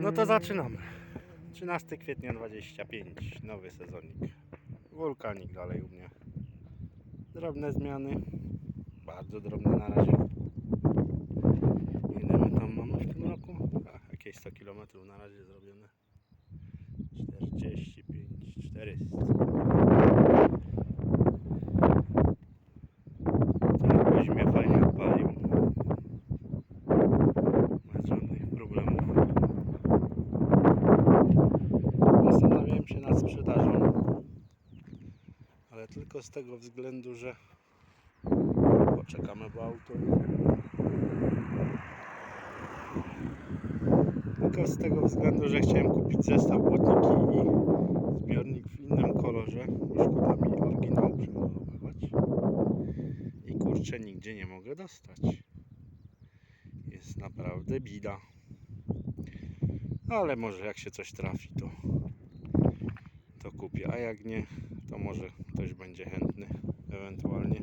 No to zaczynamy. 13 kwietnia 25, nowy sezonik. Wulkanik dalej u mnie. Drobne zmiany. Bardzo drobne na razie. Ile my tam mamy w tym roku? A, jakieś 100 km na razie zrobione. 45, 400. się nad sprzedażą, ale tylko z tego względu, że poczekamy, bo auto tylko z tego względu, że chciałem kupić zestaw błotniki i zbiornik w innym kolorze, bo szkoda mi oryginału przemalowywać. I kurczę nigdzie nie mogę dostać. Jest naprawdę bida. Ale może jak się coś trafi to a jak nie to może ktoś będzie chętny ewentualnie